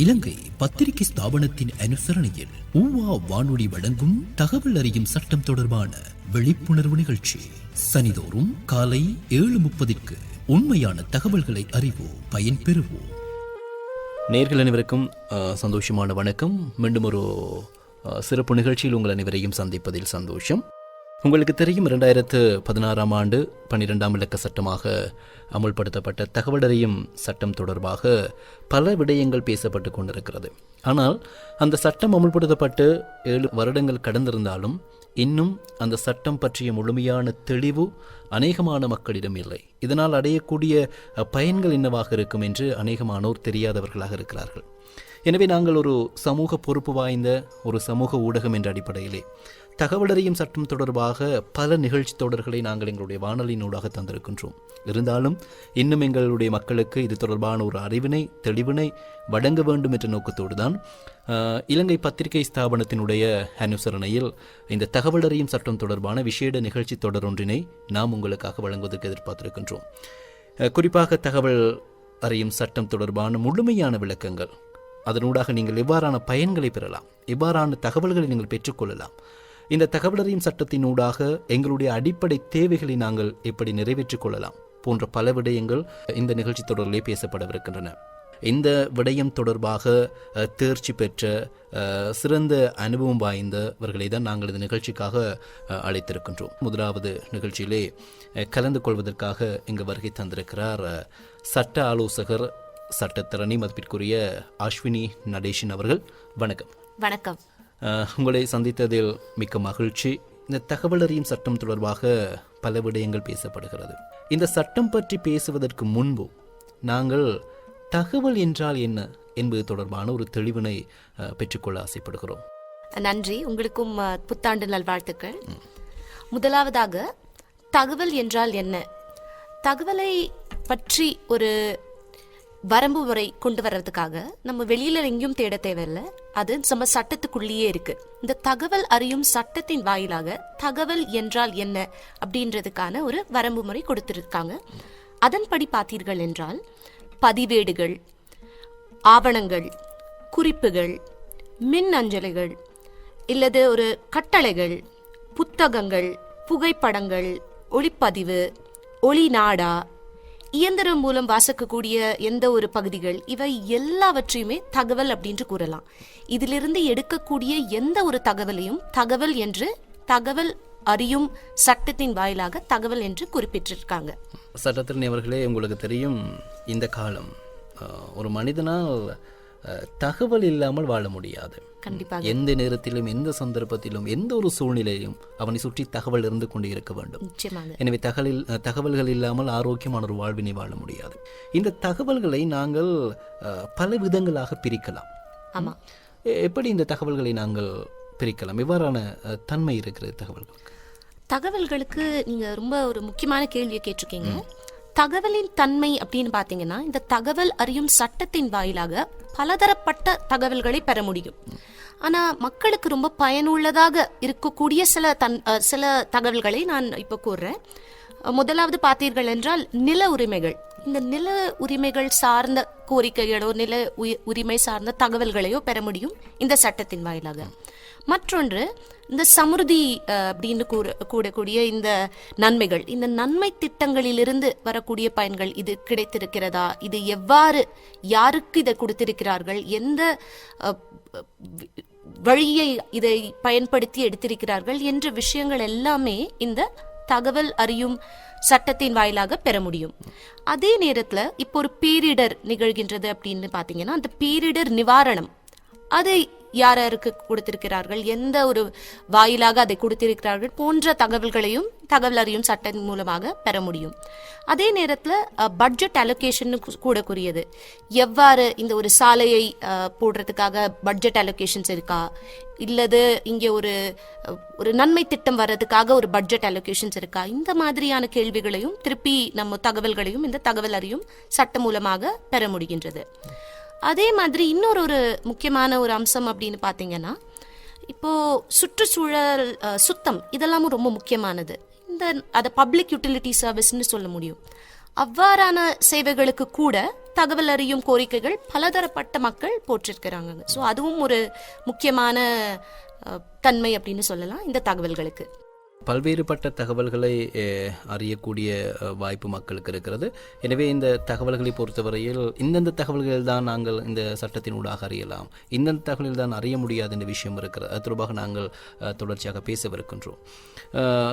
இலங்கை பத்திரிகை ஸ்தாபனத்தின் அனுசரணையில் ஊவா வானொலி வழங்கும் தகவல் அறியும் சட்டம் தொடர்பான விழிப்புணர்வு நிகழ்ச்சி. சனிதோறும் காலை ஏழு முப்பதிற்கு உண்மையான தகவல்களை அறிவோம் பயன்பெறுவோம் நேர்கள் அனைவருக்கும் சந்தோஷமான வணக்கம். மீண்டும் ஒரு சிறப்பு நிகழ்ச்சியில் உங்கள் அனைவரையும் சந்திப்பதில் சந்தோஷம். உங்களுக்கு தெரியும் இரண்டாயிரத்து பதினாறாம் ஆண்டு பன்னிரெண்டாம் இலக்க சட்டமாக அமுல்படுத்தப்பட்ட தகவலறியும் சட்டம் தொடர்பாக பல விடயங்கள் பேசப்பட்டு கொண்டிருக்கிறது. ஆனால் அந்த சட்டம் அமுல்படுத்தப்பட்டு ஏழு வருடங்கள் கடந்திருந்தாலும் இன்னும் அந்த சட்டம் பற்றிய முழுமையான தெளிவு அநேகமான மக்களிடம் இல்லை. இதனால் அடையக்கூடிய பயன்கள் என்னவாக இருக்கும் என்று அநேகமானோர் தெரியாதவர்களாக இருக்கிறார்கள். எனவே நாங்கள் ஒரு சமூக பொறுப்பு வாய்ந்த ஒரு சமூக ஊடகம் என்ற அடிப்படையிலே தகவலறியும் சட்டம் தொடர்பாக பல நிகழ்ச்சி தொடர்களை நாங்கள் எங்களுடைய வானொலியினூடாக தந்திருக்கின்றோம். இருந்தாலும் இன்னும் எங்களுடைய மக்களுக்கு இது தொடர்பான ஒரு அறிவினை தெளிவினை வழங்க வேண்டும் என்ற நோக்கத்தோடு தான் இலங்கை பத்திரிகை ஸ்தாபனத்தினுடைய அனுசரணையில் இந்த தகவலறியும் சட்டம் தொடர்பான விசேட நிகழ்ச்சி தொடர் ஒன்றினை நாம் உங்களுக்காக வழங்குவதற்கு எதிர்பார்த்திருக்கின்றோம். குறிப்பாக தகவல் அறியும் சட்டம் தொடர்பான முழுமையான விளக்கங்கள். அதனூடாக நீங்கள் எவ்வாறான பயன்களை பெறலாம் எவ்வாறான தகவல்களை நீங்கள் பெற்றுக்கொள்ளலாம் இந்த தகவலறியும் சட்டத்தினூடாக எங்களுடைய அடிப்படை தேவைகளை நாங்கள் எப்படி நிறைவேற்றிக் கொள்ளலாம் போன்ற பல விடயங்கள் இந்த நிகழ்ச்சி தொடரிலே பேசப்படவிருக்கின்றன. இந்த விடயம் தொடர்பாக தேர்ச்சி பெற்ற சிறந்த அனுபவம் வாய்ந்தவர்களை தான் நாங்கள் இந்த நிகழ்ச்சிக்காக அழைத்திருக்கின்றோம். முதலாவது நிகழ்ச்சியிலே கலந்து கொள்வதற்காக இங்கு வருகை தந்திருக்கிறார் சட்ட ஆலோசகர் சட்டத்திறனி மதிப்பிற்குரிய அஸ்வினி நடேஷன் அவர்கள். வணக்கம். வணக்கம். உங்களை சந்தித்ததில் மிக்க மகிழ்ச்சி. இந்த தகவல் அறியும் சட்டம் தொடர்பாக பல விடயங்கள் பேசப்படுகிறது. இந்த சட்டம் பற்றி பேசுவதற்கு முன்பு நாங்கள் தகவல் என்றால் என்ன என்பது தொடர்பான ஒரு தெளிவினை பெற்றுக்கொள்ள ஆசைப்படுகிறோம். நன்றி. உங்களுக்கும் புத்தாண்டு நல்வாழ்த்துக்கள். முதலாவதாக தகவல் என்றால் என்ன? தகவலை பற்றி ஒரு வரம்பு முறை கொண்டு வர்றதுக்காக நம்ம வெளியில எங்கேயும் தேட தேவையில்லை. அது நம்ம சட்டத்துக்குள்ளேயே இருக்கு. இந்த தகவல் அறியும் சட்டத்தின் வாயிலாக தகவல் என்றால் என்ன அப்படின்றதுக்கான ஒரு வரம்பு முறை கொடுத்துருக்காங்க. அதன்படி பார்த்தீர்கள் என்றால் பதிவேடுகள் ஆவணங்கள் குறிப்புகள் மின் அஞ்சலைகள் இல்லது ஒரு கட்டளைகள் புத்தகங்கள் புகைப்படங்கள் ஒளிப்பதிவு ஒளி நாடா இயந்திரம் மூலம் வாசிக்கக்கூடிய எந்த ஒரு பகுதிகள் இவை எல்லாவற்றையுமே தகவல் அப்படின்று கூறலாம். இதிலிருந்து எடுக்கக்கூடிய எந்த ஒரு தகவலையும் தகவல் என்று தகவல் அறியும் சட்டத்தின் வாயிலாக தகவல் என்று குறிப்பிட்டிருக்காங்க. சட்டத்தின் அவர்களே உங்களுக்கு தெரியும் இந்த காலம் ஒரு மனிதனால் தகவல் இல்லாமல் வாழ முடியாது. கண்டிப்பாக. எந்த நேரத்திலும் எந்த சந்தர்ப்பத்திலும் எந்த ஒரு சூழ்நிலையிலும் அவனை சுற்றி தகவல் இருந்து கொண்டு இருக்க வேண்டும். எனவே தகவலில் தகவல்கள் இல்லாமல் ஆரோக்கியமான ஒரு வாழ்வினை வாழ முடியாது. இந்த தகவல்களை நாங்கள் பல விதங்களாக பிரிக்கலாம். ஆமா. எ- எப்படி இந்த தகவல்களை நாங்கள் பிரிக்கலாம்? எவ்வாறான அஹ், தன்மை இருக்கிறது தகவல்களுக்கு? தகவல்களுக்கு நீங்க ரொம்ப ஒரு முக்கியமான கேள்வியை கேட்டிருக்கீங்க. தகவலின் தன்மை அப்படின்னு பார்த்தீங்கன்னா இந்த தகவல் அறியும் சட்டத்தின் வாயிலாக பலதரப்பட்ட தகவல்களை பெற முடியும். ஆனால் மக்களுக்கு ரொம்ப பயனுள்ளதாக இருக்கக்கூடிய சில தன் சில தகவல்களை நான் இப்போ கூறுறேன். முதலாவது பார்த்தீர்கள் என்றால் நில உரிமைகள். இந்த நில உரிமைகள் சார்ந்த கோரிக்கைகளோ நில உரிமை சார்ந்த தகவல்களையோ பெற முடியும் இந்த சட்டத்தின் வாயிலாக. மற்றொன்று இந்த சமிருதி அப்படின்னு கூற கூடக்கூடிய இந்த நன்மைகள். இந்த நன்மை திட்டங்களிலிருந்து வரக்கூடிய பயன்கள் இது கிடைத்திருக்கிறதா? இது எவ்வாறு யாருக்கு இதை கொடுத்திருக்கிறார்கள்? எந்த வழியை இதை பயன்படுத்தி எடுத்திருக்கிறார்கள்? என்ற விஷயங்கள் எல்லாமே இந்த தகவல் அறியும் சட்டத்தின் வாயிலாக பெற முடியும். அதே நேரத்தில் இப்போ ஒரு பேரிடர் நிகழ்கின்றது அப்படின்னு பார்த்தீங்கன்னா அந்த பேரிடர் நிவாரணம். அதை யார் யாருக்கு கொடுத்திருக்கிறார்கள்? எந்த ஒரு வாயிலாக அதை கொடுத்திருக்கிறார்கள் போன்ற தகவல்களையும் தகவல் அறியும் சட்டம் மூலமாக பெற முடியும். அதே நேரத்தில் பட்ஜெட் அலோகேஷன் கூடக்கூடியது. எவ்வாறு இந்த ஒரு சாலையை போடுறதுக்காக பட்ஜெட் அலோகேஷன்ஸ் இருக்கா? இல்லது இங்கே ஒரு ஒரு நன்மை திட்டம் வர்றதுக்காக ஒரு பட்ஜெட் அலோகேஷன்ஸ் இருக்கா? இந்த மாதிரியான கேள்விகளையும் திருப்பி நம்ம தகவல்களையும் இந்த தகவல் அறியும் சட்டம் மூலமாக பெற முடிகின்றது. அதே மாதிரி இன்னொரு ஒரு முக்கியமான ஒரு அம்சம் அப்படின்னு பார்த்தீங்கன்னா இப்போது சுற்றுச்சூழல் சுத்தம் இதெல்லாமும் ரொம்ப முக்கியமானது. இந்த அதை பப்ளிக் யூட்டிலிட்டி சர்வீஸ்னு சொல்ல முடியும். அவ்வாறான சேவைகளுக்கு கூட தகவல் அறியும் கோரிக்கைகள் பலதரப்பட்ட மக்கள் போற்றிருக்கிறாங்க. ஸோ அதுவும் ஒரு முக்கியமான தன்மை அப்படின்னு சொல்லலாம் இந்த தகவல்களுக்கு. பல்வேறுபட்ட தகவல்களை அறியக்கூடிய வாய்ப்பு மக்களுக்கு இருக்கிறது. எனவே இந்த தகவல்களை பொறுத்தவரையில் இந்தந்த தகவல்கள் தான் நாங்கள் இந்த சட்டத்தின் ஊடாக அறியலாம். இந்தந்த தகவல்கள் தான் அறிய முடியாத இந்த விஷயம் இருக்கிறது. அது தொடர்பாக நாங்கள் தொடர்ச்சியாக பேசவிருக்கின்றோம்.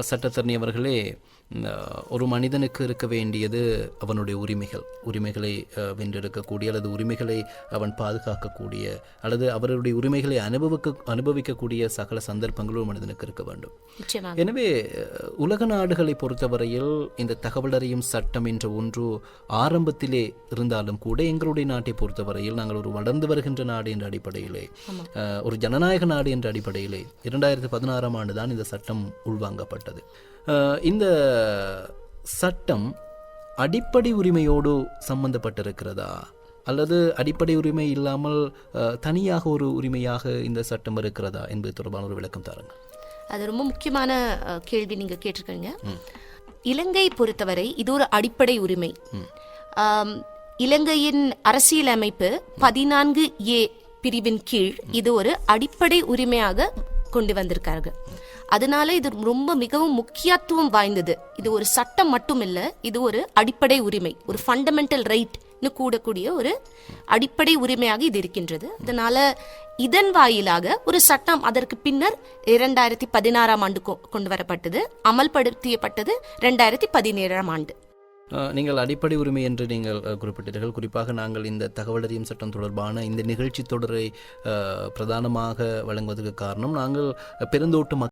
சட்டத்தரணி அவர்களே ஒரு மனிதனுக்கு இருக்க வேண்டியது அவனுடைய உரிமைகள். உரிமைகளை வென்றெடுக்கக்கூடிய அல்லது உரிமைகளை அவன் பாதுகாக்கக்கூடிய அல்லது அவருடைய உரிமைகளை அனுபவிக்க அனுபவிக்கக்கூடிய சகல சந்தர்ப்பங்களும் மனிதனுக்கு இருக்க வேண்டும். எனவே உலக நாடுகளை பொறுத்தவரையில் இந்த தகவல் அறியும் சட்டம் என்ற ஒன்று ஆரம்பத்திலே இருந்தாலும் கூட எங்களுடைய நாட்டை பொறுத்தவரையில் நாங்கள் ஒரு வளர்ந்து வருகின்ற நாடு என்ற அடிப்படையிலே ஒரு ஜனநாயக நாடு என்ற அடிப்படையிலே இரண்டாயிரத்தி பதினாறாம் ஆண்டு தான் இந்த சட்டம் உள்வாங்கப்பட்டது. இந்த சட்டம் அடிப்படை உரிமையோடு சம்பந்தப்பட்டிருக்கிறதா? அல்லது அடிப்படை உரிமை இல்லாமல் தனியாக ஒரு உரிமையாக இந்த சட்டம் இருக்கிறதா என்பது தொடர்பான ஒரு விளக்கம் தாருங்கள். அது ரொம்ப முக்கியமான கேள்வி நீங்க கேட்டிருக்கீங்க. இலங்கை பொறுத்தவரை இது ஒரு அடிப்படை உரிமை. இலங்கையின் அரசியலமைப்பு பதினான்கு ஏ பிரிவின் கீழ் இது ஒரு அடிப்படை உரிமையாக கொண்டு வந்திருக்காங்க அதனால இது ரொம்ப மிகவும் முக்கியத்துவம் வாய்ந்தது. இது ஒரு சட்டம் மட்டும் இல்ல இது ஒரு அடிப்படை உரிமை ஒரு ஃபண்டமெண்டல் ரைட்னு கூடக்கூடிய ஒரு அடிப்படை உரிமையாக இது இருக்கின்றது. அதனால இதன் வாயிலாக ஒரு சட்டம் அதற்கு பின்னர் இரண்டாயிரத்தி பதினாறாம் ஆண்டு கொ- கொண்டு வரப்பட்டது அமல்படுத்தியப்பட்டது இரண்டாயிரத்தி பதினேழாம் ஆண்டு. நீங்கள் அடிப்படை உரிமை என்று நீங்கள் குறிப்பிட்டீர்கள். குறிப்பாக நாங்கள் இந்த தகவல் அறியும் சட்டம் தொடர்பான இந்த நிகழ்ச்சி தொடரை பிரதானமாக வழங்குவதற்கு காரணம் நாங்கள் பெருந்தோட்ட